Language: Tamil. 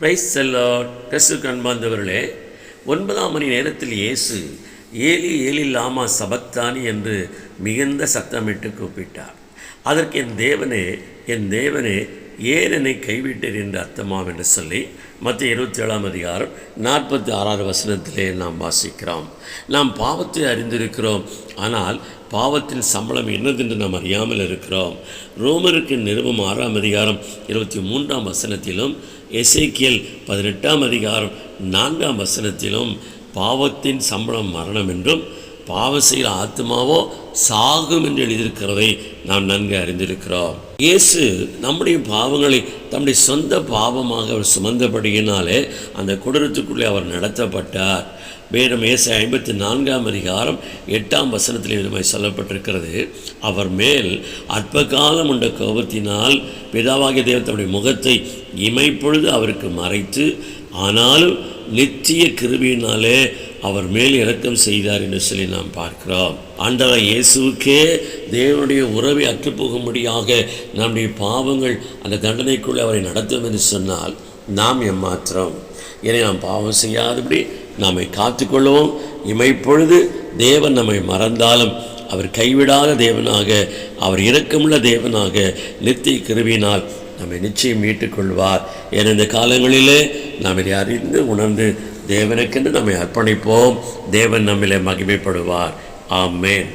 பிரைஸ் செல்லா கிறிஸ்து கண்பாந்தவர்களே ஒன்பதாம் மணி நேரத்தில் இயேசு ஏலி ஏலி லாமா சபக்தானி என்று மிகுந்த சத்தமிட்டு கூப்பிட்டார். அதற்கு என் தேவனே என் தேவனே ஏன் என்னை கைவிட்டீர் என்று அர்த்தமாம் என்று சொல்லி மற்ற இருபத்தி ஏழாம் அதிகாரம் நாற்பத்தி ஆறாவது வசனத்திலே நாம் வாசிக்கிறோம். நாம் பாவத்தை அறிந்திருக்கிறோம். ஆனால் பாவத்தின் சம்பளம் என்னதென்று நாம் அறியாமல் இருக்கிறோம். ரோமருக்கு நிருபம் ஆறாம் அதிகாரம் இருபத்தி மூன்றாம் வசனத்திலும் எசேக்கியல் பதினெட்டாம் அதிகாரம் நான்காம் வசனத்திலும் பாவத்தின் சம்பளம் மரணம் என்றும் பாவ செய்கிற ஆத்மாவோ சாகும் என்று எழுதியிருக்கிறதை நாம் நன்கு அறிந்திருக்கிறோம். இயேசு நம்முடைய பாவங்களை தம்முடைய சொந்த பாவமாக அவர் சுமந்தபடியினாலே அந்த குடரத்துக்குள்ளே அவர் நடத்தப்பட்டார். மேலும் இயேசு ஐம்பத்தி நான்காம் அதிகாரம் எட்டாம் வசனத்தில் விதமாய் சொல்லப்பட்டிருக்கிறது அவர் மேல் அற்பகாலம் உண்ட கோபத்தினால் பிதாவாகிய தேவன் முகத்தை இமைப்பொழுது அவருக்கு மறைத்து ஆனாலும் நித்திய கிருபியினாலே அவர் மேல் இறக்கம் செய்தார் என்று சொல்லி நாம் பார்க்கிறோம். ஆண்டவர் இயேசுவுக்கே தேவனுடைய உறவை அற்றுப்போகும்படியாக நம்முடைய பாவங்கள் அந்த தண்டனைக்குள்ளே அவரை நடத்தும் என்று சொன்னால் நாம் எம்மாத்திரம் எனவே நாம் பாவம் செய்யாதபடி நம்மை காத்துக்கொள்வோம். இமைப்பொழுது தேவன் நம்மை மறந்தாலும் அவர் கைவிடாத தேவனாக அவர் இரக்கமுள்ள தேவனாக நித்திய கிருவினால் நம்மை நிச்சயம் மீட்டுக்கொள்வார். என இந்த காலங்களிலே நாம் இதை அறிந்து உணர்ந்து தேவனுக்கென்று நம்மை அர்ப்பணிப்போம். தேவன் நம்மிலே மகிமைப்படுவார். ஆமேன்.